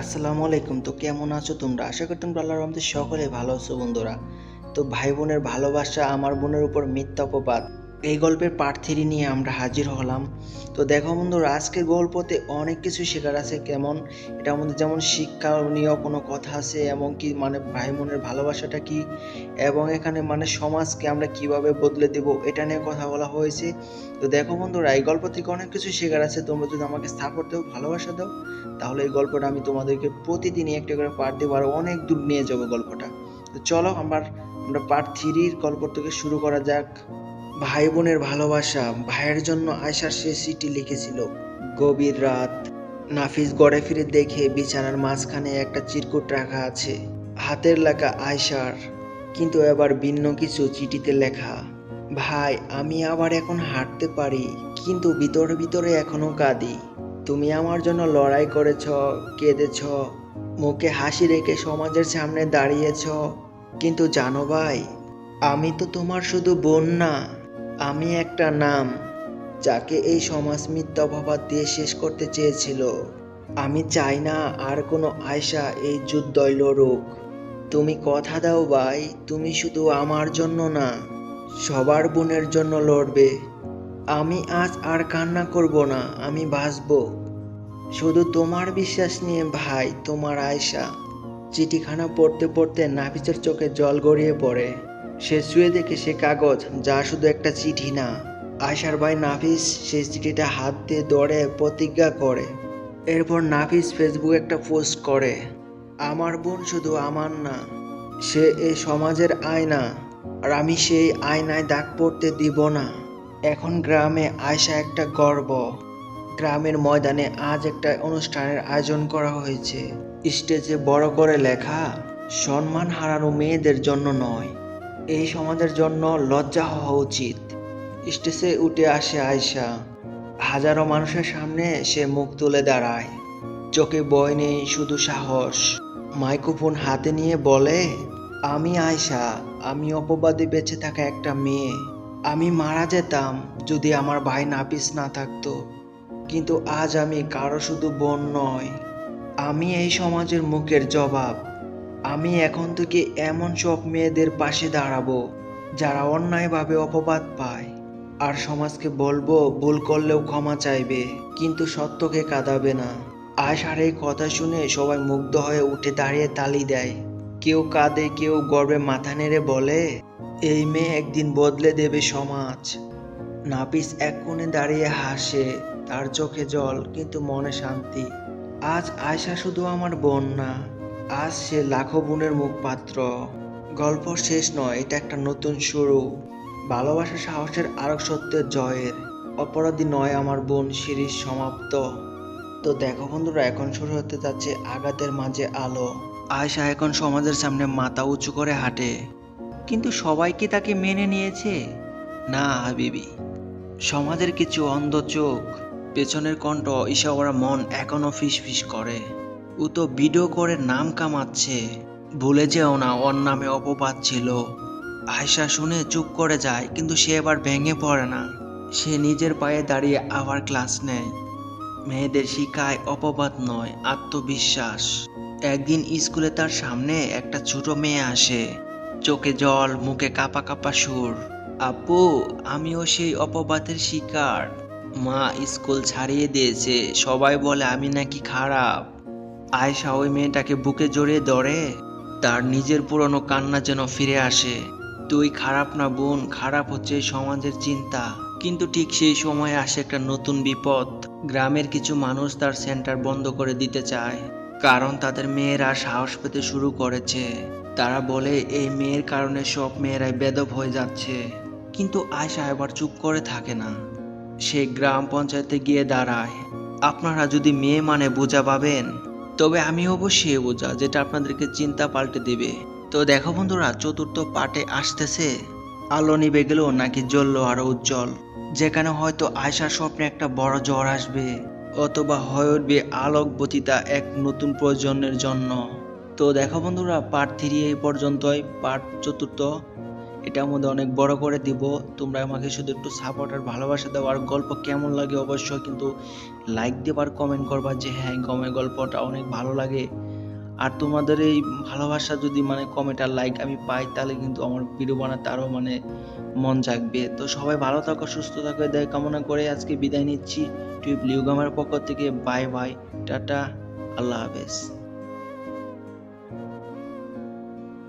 আসসালামু আলাইকুম। তো কেমন আছো তোমরা? আশা করি তোমরা আল্লাহর রহমতে সকলে ভালো আছো বন্ধুরা। তো ভাই বোনের ভালোবাসা আমার বোনের উপর মিথ্যা অপবাদ। এই গল্পের পার্ট থ্রি নিয়ে আমরা হাজির হলাম। তো দেখো বন্ধুরা আজকের গল্পতে অনেক কিছু শেখার আছে। কেমন? এটার মধ্যে যেমন শিক্ষণীয় কোনো কথা আছে, এবং কি মানে ভাই বোনের ভালোবাসাটা কি, এবং এখানে মানে সমাজকে আমরা কীভাবে বদলে দেব, এটা নিয়ে কথা বলা হয়েছে। তো দেখো বন্ধুরা, এই গল্প থেকে অনেক কিছু শেখার আছে। তোমরা যদি আমাকে সাপোর্ট দাও, ভালোবাসা দাও, তাহলে এই গল্পটা আমি তোমাদেরকে প্রতিদিনই একটা করে পার্ট দেবো, আর অনেক দূর নিয়ে যাব গল্পটা। তো চলো, আমার, আমরা পার্ট থ্রির গল্প থেকে শুরু করা যাক। ভাই বোনের ভালোবাসা, ভাইয়ের জন্য আয়সার সে চিঠি লিখেছিল, গভীর রাত, নাফিস গড়ে ফিরে দেখে বিছানার মাঝখানে একটা চিরকুট রাখা আছে, হাতের লেখা আয়সার কিন্তু এবার ভিন্ন কিছু চিঠিতে লেখা, ভাই, আমি আবার এখন হাঁটতে পারি, কিন্তু ভিতরে ভিতরে এখনও কাঁদি, তুমি আমার জন্য লড়াই করেছ, কেঁদেছ, মুখে হাসি রেখে সমাজের সামনে দাঁড়িয়েছ, কিন্তু জানো ভাই, আমি তো তোমার শুধু বোন না আমি একটা নাম যাকে এই সমাজ মিথ্যা দিয়ে শেষ করতে চেয়েছিল। আমি চাই না আর কোনো আয়সা এই যুদ্ধই লড়ুক তুমি কথা দাও ভাই, তুমি শুধু আমার জন্য না, সবার বোনের জন্য লড়বে। আমি আজ আর কান্না করব না, আমি বাঁচবো। শুধু তোমার বিশ্বাস নিয়ে ভাই, তোমার আয়সা। চিঠিখানা পড়তে পড়তে নাফিসের চোখে জল গড়িয়ে পড়ে। সে শুয়ে দেখে সে কাগজ, যা শুধু একটা চিঠি না। আয়সার ভাই নাফিস সেই চিঠিটা হাত দিয়ে দৌড়ে প্রতিজ্ঞা করে। এরপর নাফিস ফেসবুকে একটা পোস্ট করে, আমার বোন শুধু আমার না, সে এই সমাজের আয়না, আর আমি সেই আয়নায় দাগ পড়তে দিব না। এখন গ্রামে আয়সা একটা গর্ব। গ্রামের ময়দানে আজ একটা অনুষ্ঠানের আয়োজন করা হয়েছে। স্টেজে বড় করে লেখা, সম্মান হারানো মেয়েদের জন্য নয়। এই সমাজের জন্য লজ্জা হওয়া উচিত। স্টেজে উঠে আসে আয়সা হাজারো মানুষের সামনে সে মুখ তুলে দাঁড়ায়। চোখে বয় নেই, শুধু সাহস। মাইক্রোফোন হাতে নিয়ে বলে, আমি আয়সা আমি অপবাদে বেঁচে থাকা একটা মেয়ে। আমি মারা যেতাম যদি আমার ভাই নাপিস না থাকতো। কিন্তু আজ আমি কারও শুধু বোন নয়। আমি এই সমাজের মুখের জবাব। আমি এখন থেকে এমন সব মেয়েদের পাশে দাঁড়াবো, যারা অন্যায়ভাবে অপবাদ পায়। আর সমাজকে বলব, ভুল করলেও ক্ষমা চাইবে, কিন্তু সত্যকে কাঁদাবে না। আয়সার এই কথা শুনে সবাই মুগ্ধ হয়ে উঠে দাঁড়িয়ে তালি দেয়। কেউ কাঁদে, কেউ গর্বে মাথা নেড়ে বলে, এই মেয়ে একদিন বদলে দেবে সমাজ। নাপিস এক কোণে দাঁড়িয়ে হাসে, তার চোখে জল, কিন্তু মনে শান্তি। আজ আয়সা শুধু আমার বোন না আজ সে লাখো বোনের মুখপাত্র। গল্প শেষ নয়, এটা একটা নতুন শুরু। ভালোবাসা সাহসের আরক সত্যের জয়ের। অপরাধী নয় আমার বোন, সিরিজ সমাপ্ত। তো দেখো বন্ধুরা, এখন শুরু হতে যাচ্ছে আঘাতের মাঝে আলো। আয়সা এখন সমাজের সামনে মাথা উঁচু করে হাঁটে। কিন্তু সবাই কি তাকে মেনে নিয়েছে? না, হাবিবি। সমাজের কিছু অন্ধ চোখ, পেছনের কণ্ঠ ইশাওয়ারা মন এখনও ফিস ফিস করে। ও তো ভিডিও করে নাম কামাচ্ছে। ভুলে যেও না, ওর নামে অপবাদ ছিল। আয়সা শুনে চুপ করে যায়, কিন্তু সে এবার ভেঙে পড়ে না। সে নিজের পায়ে দাঁড়িয়ে আবার ক্লাস নেয়। মেয়েদের শিখায় অপবাদ নয়, আত্মবিশ্বাস। একদিন স্কুলে তার সামনে একটা ছোট মেয়ে আসে। চোখে জল, মুখে কাপা কাপা সুর। আপু, আমিও সেই অপবাদের শিকার। মা স্কুল ছাড়িয়ে দিয়েছে, সবাই বলে আমি নাকি খারাপ। আয়সা ওই মেয়েটাকে বুকে জড়িয়ে ধরে, তার নিজের পুরনো কান্না যেন ফিরে আসে। তুই খারাপ না বোন, খারাপ হচ্ছে সমাজের চিন্তা। কিন্তু ঠিক সেই সময় আসে একটা নতুন বিপদ। গ্রামের কিছু মানুষ তার সেন্টার বন্ধ করে দিতে চায়, কারণ তাদের মেয়েরা সাহস পেতে শুরু করেছে। তারা বলে, এই মেয়ের কারণে সব মেয়েরাই বেদব হয়ে যাচ্ছে। কিন্তু আয়সা এবার চুপ করে থাকে না। সে গ্রাম পঞ্চায়েতে গিয়ে দাঁড়ায়। আপনারা যদি মেয়ে মানে বোঝা পাবেন তবে আমি অবশ্যই বোঝা যেটা আপনাদেরকে চিন্তা পাল্টে দেবে। তো দেখো বন্ধুরা, চতুর্থ পার্টে আসতেছে। আলো নিবে গেল নাকি জ্বললো আরও উজ্জ্বল। যেখানে হয়তো আয়সার স্বপ্নে একটা বড় জ্বর আসবে, অথবা হয়ে উঠবে আলোক বতিতা এক নতুন প্রয়োজনের জন্য। তো দেখো বন্ধুরা পার্ট থ্রি এই পর্যন্তই পার্ট চতুর্থ। এটার মধ্যে অনেক বড় করে দিব। তোমরা আমাকে শুধু একটু সাপোর্ট আর ভালোবাসা দাও। আর গল্প কেমন লাগে অবশ্যই কিন্তু লাইক দেবার কমেন্ট করবা যে হ্যাঁ গমের গল্পটা অনেক ভালো লাগে। আর তোমাদের এই ভালোবাসা যদি মানে কমেন্ট আর লাইক আমি পাই, তাহলে কিন্তু আমার ভিডিও বানাতে আরও মানে মন জাগবে। তো সবাই ভালো থাকো, সুস্থ থাকো এদের কামনা করে আজকে বিদায় নিচ্ছি। টুইপ লিউগামের পক্ষ থেকে। বাই বাই টাটা, আল্লাহ হাফেজ।